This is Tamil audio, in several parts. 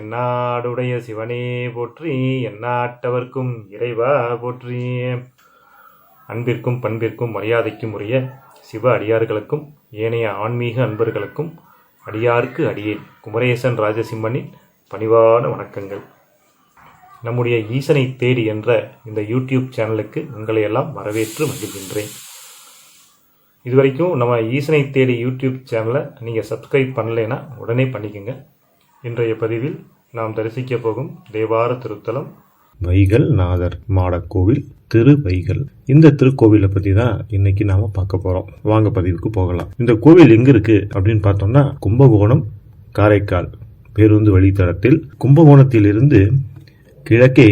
தென்னாடுடைய சிவனே போற்றி எந்நாட்டவர்க்கும் இறைவா போற்றி. அன்பிற்கும் பண்பிற்கும் மரியாதைக்கும் உரிய சிவ அடியார்களுக்கும் ஏனைய ஆன்மீக அன்பர்களுக்கும் அடியாருக்கு அடியேன். குமரேசன் ராஜசிம்மனின் பணிவான வணக்கங்கள். நம்முடைய ஈசனை தேடி என்ற இந்த யூடியூப் சேனலுக்கு உங்களை எல்லாம் வரவேற்று மகிழ்கின்றேன். இதுவரைக்கும் நம்ம ஈசனை தேடி யூடியூப் சேனலை நீங்கள் சப்ஸ்கிரைப் பண்ணலைன்னா உடனே பண்ணிக்கோங்க. இன்றைய பதிவில் நாம் தரிசிக்க போகும் தேவார திருத்தலம் வைகல் நாதர் மாடக்கோவில் திரு வைகல் இந்த திருக்கோவிலை பத்தி தான் இன்னைக்கு நாம பார்க்க போறோம். வாங்க பதிவுக்கு போகலாம். இந்த கோவில் எங்க இருக்கு அப்படின்னு பார்த்தோம்னா கும்பகோணம் காரைக்கால் பேருந்து வழித்தடத்தில். கும்பகோணத்திலிருந்து கிழக்கே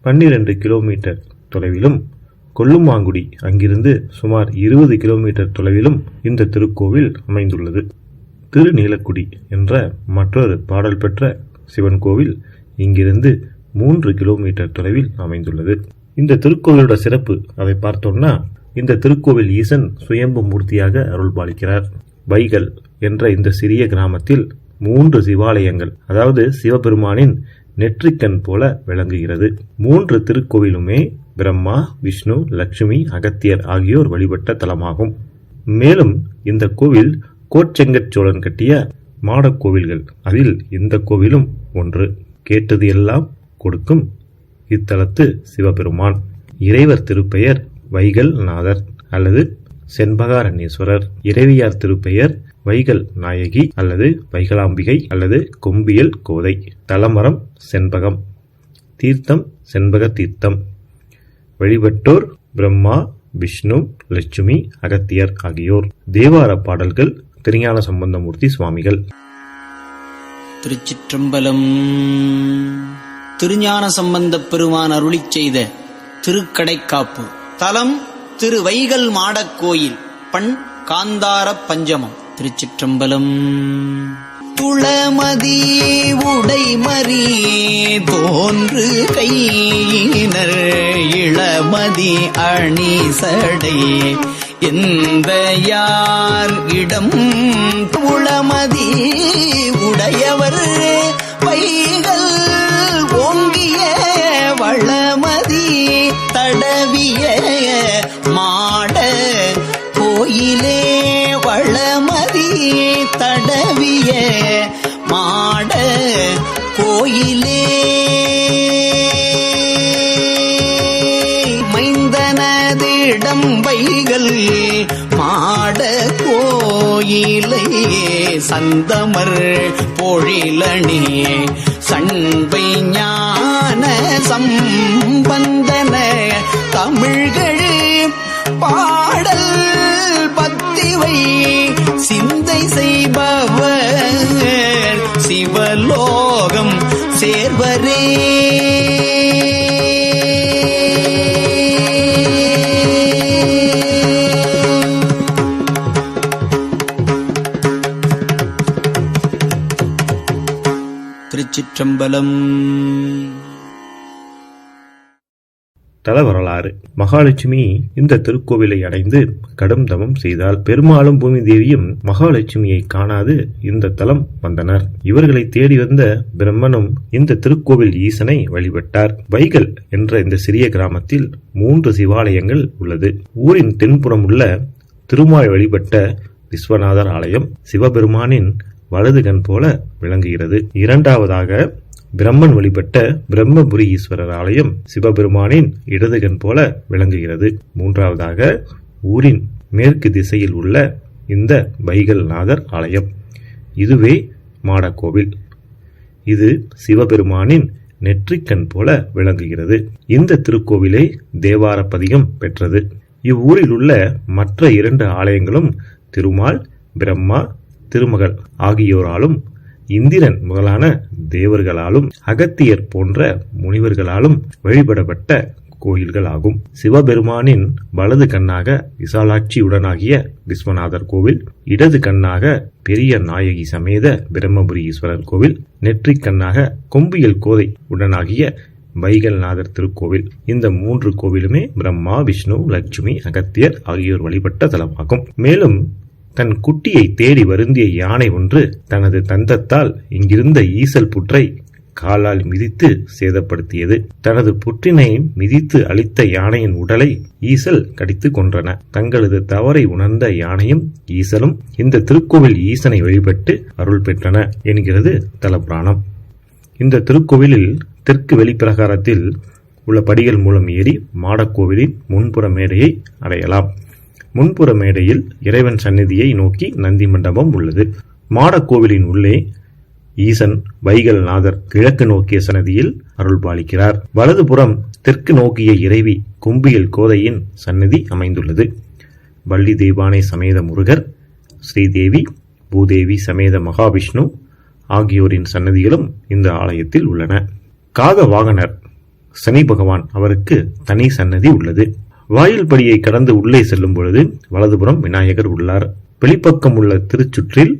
பன்னிரண்டு கிலோமீட்டர் தொலைவிலும் கொல்லுமாங்குடி அங்கிருந்து சுமார் இருபது கிலோமீட்டர் தொலைவிலும் இந்த திருக்கோவில் அமைந்துள்ளது. திருநீலக்குடி என்ற மற்றொரு பாடல் பெற்ற சிவன் கோவில் இங்கிருந்து மூன்று கிலோமீட்டர் தொலைவில் அமைந்துள்ளது. இந்த திருக்கோவிலோட சிறப்பு அதை பார்த்தோம்னா இந்த திருக்கோவில் ஈசன் சுயம்பு மூர்த்தியாக அருள் பாலிக்கிறார் வைகல் என்ற இந்த சிறிய கிராமத்தில் மூன்று சிவாலயங்கள் அதாவது சிவபெருமானின் நெற்றிக்கண் போல விளங்குகிறது. மூன்று திருக்கோவிலுமே பிரம்மா விஷ்ணு லட்சுமி அகத்தியர் ஆகியோர் வழிபட்ட தலமாகும். மேலும் இந்த கோவில் கோச்செங்கற் சோழன் கட்டிய மாடக் கோவில்கள். அதில் இந்த கோவிலும் ஒன்று. கேட்டது எல்லாம் கொடுக்கும் இத்தலத்து சிவபெருமான். இறைவர் திருப்பெயர் வைகல் நாதர் அல்லது செண்பகாரண்யேஸ்வரர். இறைவியார் திருப்பெயர் வைகல் நாயகி அல்லது வைகலாம்பிகை அல்லது கொம்பியல் கோதை. தலமரம் செண்பகம். தீர்த்தம் செண்பக தீர்த்தம். வழிபட்டோர் பிரம்மா விஷ்ணு லட்சுமி அகத்தியர் ஆகியோர். தேவார பாடல்கள் திருஞான சம்பந்தமூர்த்தி சுவாமிகள். திருச்சிற்றம்பலம். திருஞான சம்பந்தப் பெருமான் அருளி செய்த திருக்கடைக்காப்பு. தலம் திரு வைகல் மாடக் கோயில் பண் காந்தார பஞ்சமம். திருச்சிற்றம்பலம். துளமதி உடைமறி தோன்று கையினர் இளமதி அணி சடை எந்த யார் இடம் உளமதி உடையவர் பைகள் ஓங்கிய வளமதி தடவிய மாட கோயிலே வளமதி தடவிய மாட கோயிலே மைந்தனதிடம் மாட கோயிலை சந்தமர் பொழிலணி சண்பை ஞான சம்பந்தன தமிழ்கள் பாடல் பத்திவை சிந்தை செய்பவர் சிவலோகம் சேர்வரே. திருச்சிற்றம்பலம் தல வரலாறு மகாலட்சுமி இந்த திருக்கோவிலை அடைந்து கடும் தவம் செய்தால் பெருமாளும் பூமி தேவியும் மகாலட்சுமியை காணாது இந்த தலம் வந்தனர். இவர்களை தேடி வந்த பிரம்மனும் இந்த திருக்கோவில் ஈசனை வழிபட்டார். வைகல் என்ற இந்த சிறிய கிராமத்தில் மூன்று சிவாலயங்கள் உள்ளது. ஊரின் தென்புறம் உள்ள திருமால் வழிபட்ட விஸ்வநாதர் ஆலயம் சிவபெருமானின் வலது கண் போல விளங்குகிறது. இரண்டாவதாக பிரம்மன் வழிபட்ட பிரம்மபுரி ஈஸ்வரர் ஆலயம் சிவபெருமானின் இடதுகன் போல விளங்குகிறது. மூன்றாவதாக ஊரின் மேற்கு திசையில் உள்ள இந்த பைகல்நாதர் ஆலயம். இதுவே மாடக்கோவில். இது சிவபெருமானின் நெற்றிக்கண் போல விளங்குகிறது. இந்த திருக்கோவிலே தேவார பதிகம் பெற்றது. இவ்வூரில் உள்ள மற்ற இரண்டு ஆலயங்களும் திருமால் பிரம்மா திருமகள் ஆகியோராலும் இந்திரன் முதலான தேவர்களாலும் அகத்தியர் போன்ற முனிவர்களாலும் வழிபடப்பட்ட கோயில்கள் ஆகும் சிவபெருமானின் வலது கண்ணாக விசாலாட்சியுடனாகிய விஸ்வநாதர் கோவில் இடது கண்ணாக பெரிய நாயகி சமேத பிரம்மபுரி ஈஸ்வரர் கோவில் நெற்றிக் கண்ணாக கொம்பியல் கோதை உடனாகிய வைகல்நாதர் திருக்கோவில். இந்த மூன்று கோவிலுமே பிரம்மா விஷ்ணு லட்சுமி அகத்தியர் ஆகியோர் வழிபட்ட தலமாகும். மேலும் தன் குட்டியை தேடி வருந்திய யானை ஒன்று தனது தந்தத்தால் இங்கிருந்த ஈசல் புற்றை காலால் மிதித்து சேதப்படுத்தியது. தனது புற்றினை மிதித்து அழித்த யானையின் உடலை ஈசல் கடித்து கொன்றன. தங்களது தவறை உணர்ந்த யானையும் ஈசலும் இந்த திருக்கோவில் ஈசனை வழிபட்டு அருள் பெற்றன என்கிறது தலபுராணம் இந்த திருக்கோவிலில் தெற்கு வெளிப்பிரகாரத்தில் உள்ள படிகள் மூலம் ஏறி மாடக்கோவிலின் முன்புற மேடையை அடையலாம். முன்புற மேடையில் இறைவன் சந்நிதியை நோக்கி நந்தி மண்டபம் உள்ளது. மாடக்கோவிலின் உள்ளே ஈசன் வைகல்நாதர் கிழக்கு நோக்கிய சன்னதியில் அருள் பாலிக்கிறார் வலதுபுறம் தெற்கு நோக்கிய இறைவி கும்பியல் கோதையின் சன்னதி அமைந்துள்ளது. வள்ளி தெய்வானை சமேத முருகர் ஸ்ரீதேவி பூதேவி சமேத மகாவிஷ்ணு ஆகியோரின் சன்னதிகளும் இந்த ஆலயத்தில் உள்ளன. காக வாகனர் சனி பகவான் அவருக்கு தனி சன்னதி உள்ளது. வாயில் படியை கடந்து உள்ளே செல்லும் பொழுது வலதுபுறம் விநாயகர் உள்ளார். வெளிப்பக்கம் உள்ள திருச்சுற்றில்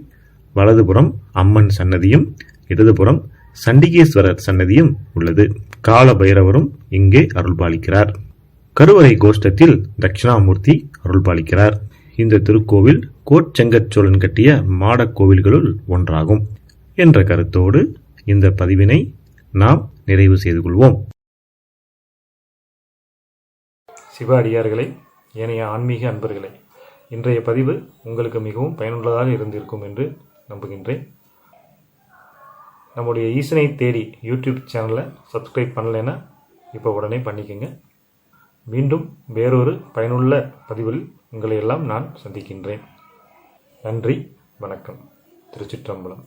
வலதுபுறம் அம்மன் சன்னதியும் இடதுபுறம் சண்டிகேஸ்வரர் சன்னதியும் உள்ளது. கால பைரவரும் இங்கே அருள்பாலிக்கிறார். கருவறை கோஷ்டத்தில் தட்சிணாமூர்த்தி அருள்பாலிக்கிறார். இந்த திருக்கோவில் கோட்செங்கச்சோழன் கட்டிய மாடக் கோவில்களுள் ஒன்றாகும். என்ற கருத்தோடு இந்த பதிவினை நாம் நிறைவு செய்து கொள்வோம். சிவ அடியார்களை ஏனைய ஆன்மீக அன்பர்களை இன்றைய பதிவு உங்களுக்கு மிகவும் பயனுள்ளதாக இருந்திருக்கும் என்று நம்புகின்றேன். நம்முடைய ஈசனை தேடி யூடியூப் சேனலை சப்ஸ்கிரைப் பண்ணலைன்னா இப்போ உடனே பண்ணிக்கோங்க. மீண்டும் வேறொரு பயனுள்ள பதிவில் உங்களை எல்லாம் நான் சந்திக்கின்றேன். நன்றி வணக்கம். திருச்சிற்றம்பலம்.